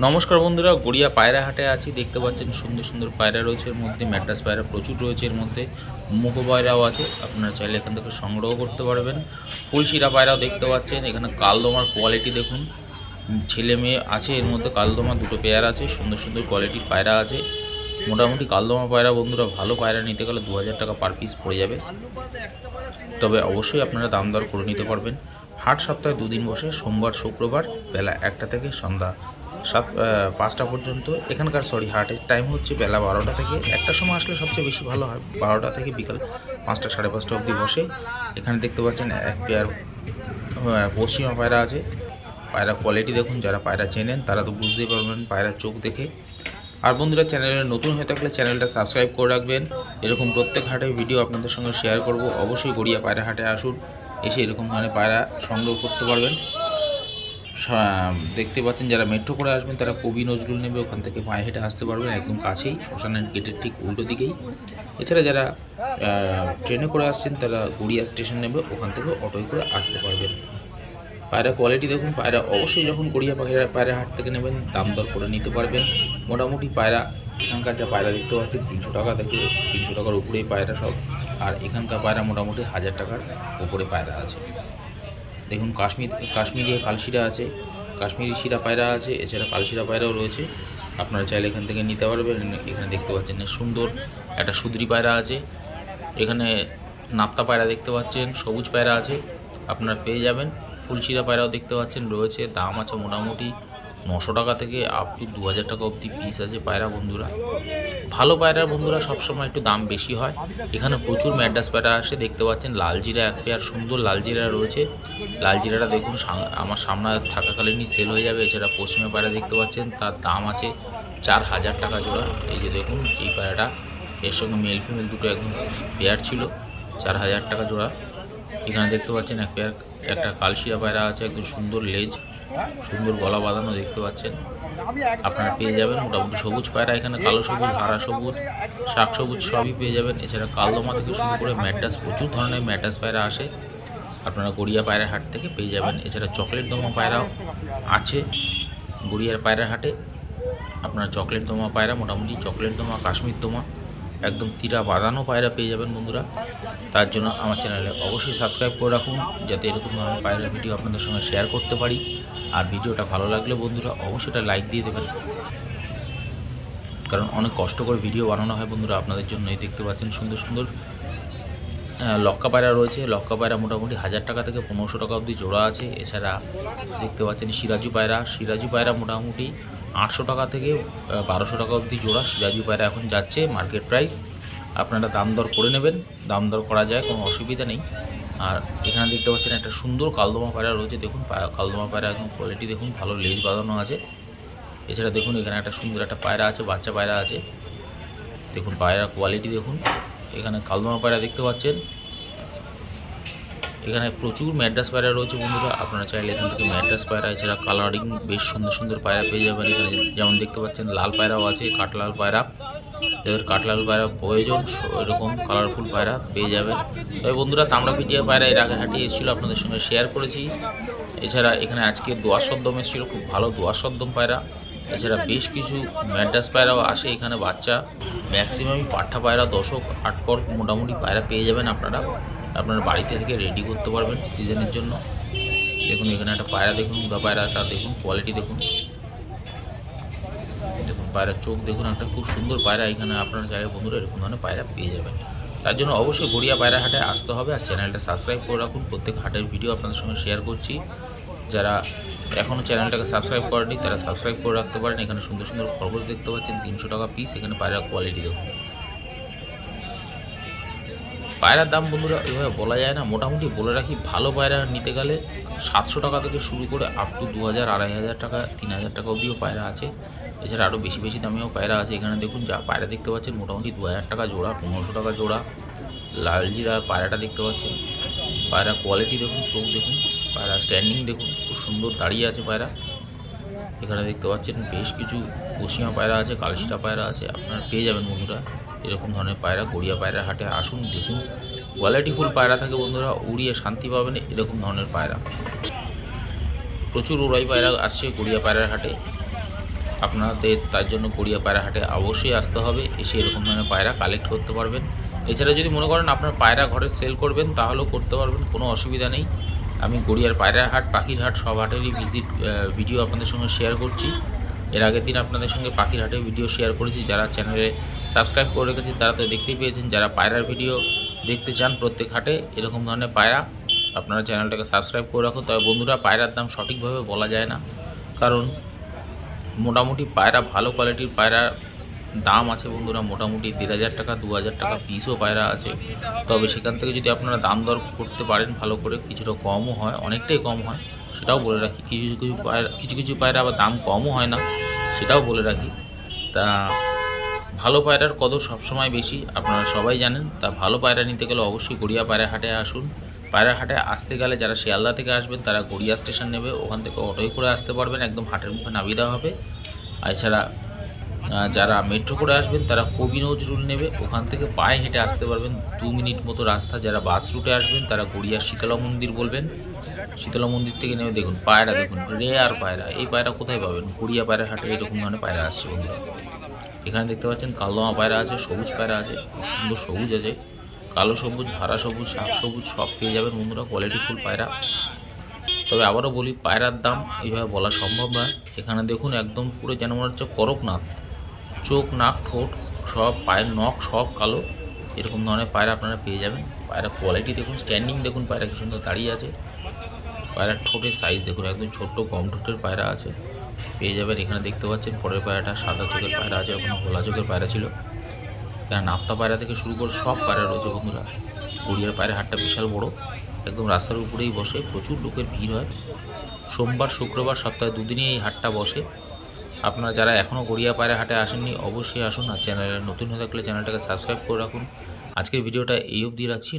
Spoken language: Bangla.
নমস্কার বন্ধুরা, গড়িয়া পায়রা হাটে আছি। দেখতে পাচ্ছেন সুন্দর সুন্দর পায়রা রয়েছে এর মধ্যে, ম্যাট্রাস পায়রা প্রচুর রয়েছে এর মধ্যে, মুখো পায়রাও আছে, আপনারা চাইলে এখান থেকে সংগ্রহ করতে পারবেন। ফুলশিরা পায়রাও দেখতে পাচ্ছেন, এখানে কালদমার কোয়ালিটি দেখুন। ছেলে মেয়ে আছে এর মধ্যে কালদমা দুটো পেয়ার আছে, সুন্দর সুন্দর কোয়ালিটির পায়রা আছে। মোটামুটি কালদমা পায়রা বন্ধুরা, ভালো পায়রা নিতে গেলে দু হাজার টাকা পার পিস পড়ে যাবে। তবে অবশ্যই আপনারা দাম দর করে নিতে পারবেন। হাট সপ্তাহে দুদিন বসে, সোমবার, শুক্রবার, বেলা একটা থেকে সন্ধ্যা সাত পাঁচটা পর্যন্ত। এখানকার সরি হাটের টাইম হচ্ছে বেলা বারোটা থেকে। একটা সময় আসলে সবচেয়ে বেশি ভালো হয়, বারোটা থেকে বিকাল পাঁচটা, সাড়ে পাঁচটা অবধি বসে। এখানে দেখতে পাচ্ছেন এক পেয়ার পশ্চিমা পায়রা আছে। পায়রা কোয়ালিটি দেখুন, যারা পায়রা চেনেন, তারা তো বুঝতেই পারবেন, পায়রার চোখ দেখে। আর বন্ধুরা চ্যানেলে নতুন হয়ে থাকলে চ্যানেলটা সাবস্ক্রাইব করে রাখবেন। এরকম প্রত্যেক হাটে ভিডিও আপনাদের সঙ্গে শেয়ার করব। অবশ্যই গড়িয়া পায়রা হাটে আসুন, এসে এরকম ধরনের পায়রা সংগ্রহ করতে পারবেন। দেখতে পাচ্ছেন যারা মেট্রো করে আসবেন, তারা কবি নজরুল নেবে, ওখান থেকে পায়ে হেঁটে আসতে পারবেন, একদম কাছেই শ্মশানের গেটের ঠিক উল্টো দিকেই। এছাড়া যারা ট্রেনে করে আসছেন, তারা গড়িয়া স্টেশন নেবে, ওখান থেকে অটোয় করে আসতে পারবেন। পায়রা কোয়ালিটি দেখুন, পায়রা অবশ্যই যখন গড়িয়া পায়রা পায়রা হাট থেকে নেবেন, দাম দর করে নিতে পারবেন। মোটামুটি পায়রা, এখানকার যা পায়রা দেখতে পাচ্ছেন, তিনশো টাকা থেকে তিনশো টাকার উপরেই পায়রা সব। আর এখানকার পায়রা মোটামুটি হাজার টাকার উপরে পায়রা আছে। দেখুন কাশ্মীর কাশ্মীরি কালশিরা আছে, কাশ্মীরি শিরা পায়রা আছে, এছাড়া কালশিরা পায়রাও রয়েছে। আপনারা চাইলে এখান থেকে নিতে পারবেন, এখানে দেখতে পাচ্ছেন সুন্দর একটা সুদরি পায়রা আছে। এখানে নাপ্তা পায়রা দেখতে পাচ্ছেন, সবুজ পায়রা আছে, আপনারা পেয়ে যাবেন। ফুলশিরা পায়রাও দেখতে পাচ্ছেন, রয়েছে, দাম আছে মোটামুটি নশো টাকা থেকে আপ টু দু হাজার টাকা অবধি পিস আছে পায়রা বন্ধুরা। ভালো পায়রার বন্ধুরা সবসময় একটু দাম বেশি হয়। এখানে প্রচুর ম্যাডাস পায়রা আসে, দেখতে পাচ্ছেন লাল জিরা এক পেয়ার, সুন্দর লাল জিরা রয়েছে। লাল জিরাটা দেখুন আমার সামনে থাকাকালীনই সেল হয়ে যাবে, এছাড়া পশ্চিমে পায়রা দেখতে পাচ্ছেন, তার দাম আছে চার হাজার টাকা জোড়া। এই যে দেখুন, এই পায়রাটা, এর সঙ্গে মেল ফিমেল দুটো একদম পেয়ার ছিল, চার হাজার টাকা জোড়া। এখানে দেখতে পাচ্ছেন এক পেয়ার, একটা কালশিরা পায়রা আছে, একদম সুন্দর লেজ। সুন্দর গলা বাঁধানো দেখতে পাচ্ছেন। আপনারা পেয়ে যাবেন মোটামুটি সবুজ পায়রা এখানে, কালো সবুজ, হারা সবুজ, শাক সবুজ সবই পেয়ে যাবেন। এছাড়া কালদমা থেকে শুরু করে ম্যাটাস প্রচুর ধরনের ম্যাটাস পায়রা আসে। আপনারা গড়িয়া পায়রা হাট থেকে পেয়ে যাবেন। এছাড়া চকলেট দমা পায়রাও আছে গড়িয়ার পায়রা হাটে। আপনারা চকলেট দমা পায়রা, মোটামুটি চকলেট দমা, কাশ্মীর দমা একদম তীরা বাঁধানো পায়রা পেয়ে যাবেন বন্ধুরা। তার জন্য আমার চ্যানেলে অবশ্যই সাবস্ক্রাইব করে রাখুন, যাতে এরকম ধরনের পায়রা ভিডিও আপনাদের সঙ্গে শেয়ার করতে পারি। আর ভিডিওটা ভালো লাগলে বন্ধুরা অবশ্যই এটা লাইক দিয়ে দেবেন। কারণ অনেক কষ্ট করে ভিডিও বানানো হয় বন্ধুরা, আপনাদের জন্য। এই দেখতে পাচ্ছেন সুন্দর সুন্দর লক্কা পায়রা রয়েছে। লক্কা পায়রা মোটামুটি হাজার টাকা থেকে পনেরোশো টাকা অবধি জোড়া আছে। এছাড়া দেখতে পাচ্ছেন সিরাজু পায়রা। সিরাজু পায়রা মোটামুটি আটশো টাকা থেকে বারোশো টাকা অবধি জোড়া সিরাজু পায়রা এখন যাচ্ছে মার্কেট প্রাইস আপনারা দাম দর করে নেবেন, দাম দর করা যায়, কোনো অসুবিধা নেই। আর এখানে দেখতে পাচ্ছেন একটা সুন্দর কালদমা পায়রা রয়েছে, দেখুন কালদমা পায়রা একদম কোয়ালিটি দেখুন, ভালো লেজ বাঁধানো আছে। এছাড়া দেখুন এখানে একটা সুন্দর একটা পায়রা আছে, বাচ্চা পায়রা আছে। দেখুন পায়রার কোয়ালিটি দেখুন। এখানে কালদমা পায়রা দেখতে পাচ্ছেন। এখানে প্রচুর ম্যাড্রাস পায়রা রয়েছে বন্ধুরা। আপনারা চাইলে এখান থেকে ম্যাড্রাস পায়রা, এছাড়া কালারিং বেশ সুন্দর সুন্দর পায়রা পেয়ে যাবেন এখানে। যেমন দেখতে পাচ্ছেন, লাল পায়রাও আছে, কাঠলাল পায়রা। যাদের কাঠলাল পায়রা প্রয়োজন এরকম কালারফুল পায়রা পেয়ে যাবেন। তবে বন্ধুরা তামড়া পিটিয়া পায়রা এর আগে হাটিয়ে এসেছিল, আপনাদের সঙ্গে শেয়ার করেছি। এছাড়া এখানে আজকে দোয়ার সদ্দম এসেছিল, খুব ভালো দোয়ার সদ্দম পায়রা। এছাড়া বেশ কিছু ম্যাড্রাস পায়রাও আসে এখানে বাচ্চা। ম্যাক্সিমামই পাঠা পায়রা দশক আট পর মোটামুটি পায়রা পেয়ে যাবেন আপনারা। আপনারা বাড়িতে থেকে রেডি করতে পারবেন সিজনের জন্য। দেখুন, এখানে একটা পায়রা দেখুন, উদা পায়রাটা দেখুন কোয়ালিটি দেখুন। দেখুন, পায়রার চোখ দেখুন, একটা খুব সুন্দর পায়রা এখানে আপনারা চাইলে বন্ধুরা এরকম ধরনের পায়রা পেয়ে যাবেন। তার জন্য অবশ্যই গড়িয়া পায়রা হাটে আসতে হবে আর চ্যানেলটা সাবস্ক্রাইব করে রাখুন। প্রত্যেক হাটের ভিডিও আপনাদের সঙ্গে শেয়ার করছি। যারা এখনও চ্যানেলটাকে সাবস্ক্রাইব করেনি তারা সাবস্ক্রাইব করে রাখতে পারেন। এখানে সুন্দর সুন্দর খরগোশ দেখতে পাচ্ছেন, তিনশো টাকা পিস এখানে পায়রার কোয়ালিটি দেখুন। পায়রার দাম বন্ধুরা এভাবে বলা যায় না। মোটামুটি বলে রাখি, ভালো পায়রা নিতে গেলে সাতশো টাকা থেকে শুরু করে আপ টু দু হাজার, আড়াই হাজার টাকা, তিন হাজার টাকা অবধিও পায়রা আছে। এছাড়া আরও বেশি বেশি দামেও পায়রা আছে। এখানে দেখুন, যা পায়রা দেখতে পাচ্ছেন, মোটামুটি দু হাজার টাকা জোড়া, পনেরোশো টাকা জোড়া। লাল জিরা পায়রাটা দেখতে পাচ্ছেন। পায়রা কোয়ালিটি দেখুন, চোখ দেখুন, পায়রা স্ট্যান্ডিং দেখুন, খুব সুন্দর দাঁড়িয়ে আছে পায়রা। এখানে দেখতে পাচ্ছেন, বেশ কিছু পশ্চিমা পায়রা আছে, কালশিরা পায়রা আছে, আপনারা পেয়ে যাবেন বন্ধুরা। এরকম ধরনের পায়রা, গড়িয়া পায়রা হাটে আসুন, দেখুন। কোয়ালিটিফুল পায়রা থাকে বন্ধুরা, উড়িয়ে শান্তি পাবেন এরকম ধরনের পায়রা। প্রচুর উড়াই পায়রা আসছে গড়িয়া পায়রার হাটে। আপনাদের তার জন্য গড়িয়া পায়রা হাটে অবশ্যই আসতে হবে, এসে এরকম ধরনের পায়রা কালেক্ট করতে পারবেন। এছাড়া যদি মনে করেন আপনার পায়রা ঘরে সেল করবেন, তাহলেও করতে পারবেন, কোনো অসুবিধা নেই। আমি গড়িয়ার পায়রা হাট, পাখির হাট, সব হাটেরই ভিজিট ভিডিও আপনাদের সঙ্গে শেয়ার করছি। এর আগের দিন আপনাদের সঙ্গে পাখির হাটের ভিডিও শেয়ার করেছি, যারা চ্যানেলে সাবস্ক্রাইব করে রেখেছেন তারা তো দেখতেই পেয়েছেন। যারা পায়রার ভিডিও দেখতে চান প্রত্যেক হাটে, এরকম ধরনের পায়রা, আপনারা চ্যানেলটাকে সাবস্ক্রাইব করে রাখুন। তবে বন্ধুরা, পায়রার দাম সঠিকভাবে বলা যায় না। কারণ, মোটামুটি পায়রা ভালো কোয়ালিটির পায়রা দাম আছে বন্ধুরা, মোটামুটি দেড় হাজার টাকা, দু হাজার টাকা পিসও পায়রা আছে। তবে সেখান থেকে যদি আপনারা দাম দর করতে পারেন ভালো করে, কিছুটা কমও হয়, অনেকটাই কম হয়, সেটাও বলে রাখি। কিছু কিছু পায়রা, কিছু কিছু পায়রা আবার দাম কমও হয় না, সেটাও বলে রাখি। তা ভালো পায়রার কদর সবসময় বেশি, আপনারা সবাই জানেন। তা ভালো পায়রা নিতে গেলে অবশ্যই গড়িয়া পায়রা হাটে আসুন। পায়রা হাটে আসতে গেলে যারা শিয়ালদা থেকে আসবেন, তারা গড়িয়া স্টেশন নেবে। ওখান থেকে অটোয় করে আসতে পারবেন, একদম হাটের মুখে নামিয়ে দেওয়া হবে। এছাড়া যারা মেট্রো করে আসবেন, তারা কবি নজরুল নেবে। ওখান থেকে পায়ে হেঁটে আসতে পারবেন। দু মিনিট মতো রাস্তা যারা বাস রুটে আসবেন, তারা গড়িয়া শীতলা মন্দির বলবেন। শীতলা মন্দির থেকে নেমে দেখুন, পায়রা দেখুন রে আর পায়রা। এই পায়রা কোথায় পাবেন? গড়িয়া পায়রা হাটে এরকম ধরনের পায়রা আসছে বন্ধুরা। এখানে দেখতে পাচ্ছেন কালদমা পায়রা আছে, সবুজ পায়রা আছে, সুন্দর সবুজ আছে। কালো সবুজ, হারা সবুজ, শাক সবুজ, সব পেয়ে যাবেন বন্ধুরা কোয়ালিটি ফুল পায়রা। তবে আবারও বলি, পায়রার দাম এইভাবে বলা সম্ভব নয় এখানে দেখুন একদম পুরো যেন মনে হচ্ছে করকনাথ। চোখ, নাক, ঠোঁট, সব পায়ের নখ, সব কালো। এরকম ধরনের পায়রা আপনারা পেয়ে যাবেন। পায়রা কোয়ালিটি দেখুন স্ট্যান্ডিং দেখুন, পায়রা কি সুন্দর দাঁড়িয়ে আছে। পায়রার ঠোঁটের সাইজ দেখুন, একদম ছোট্ট কম ঠোঁটের পায়রা আছে। পেয়ে যাবেন। এখানে দেখতে পাচ্ছেন, পরের পায়রাটা সাদা চোখের পায়রা আছে ওখানে গোলা চোখের পায়রা ছিল। কারণ নাপ্তা পায়রা থেকে শুরু করে সব পায়রা রয়েছে বন্ধুরা। গড়িয়ার পায়রা হাটটা বিশাল বড়। একদম রাস্তার উপরেই বসে, প্রচুর লোকের ভিড় হয়। সোমবার, শুক্রবার সপ্তাহে দুদিনই এই হাটটা বসে। আপনারা যারা এখনও গড়িয়া পায়রা হাটে আসেননি, অবশ্যই আসুন আর চ্যানেলে নতুন হয়ে থাকলে চ্যানেলটাকে সাবস্ক্রাইব করে রাখুন। আজকের ভিডিওটা এই অবধি রাখছি।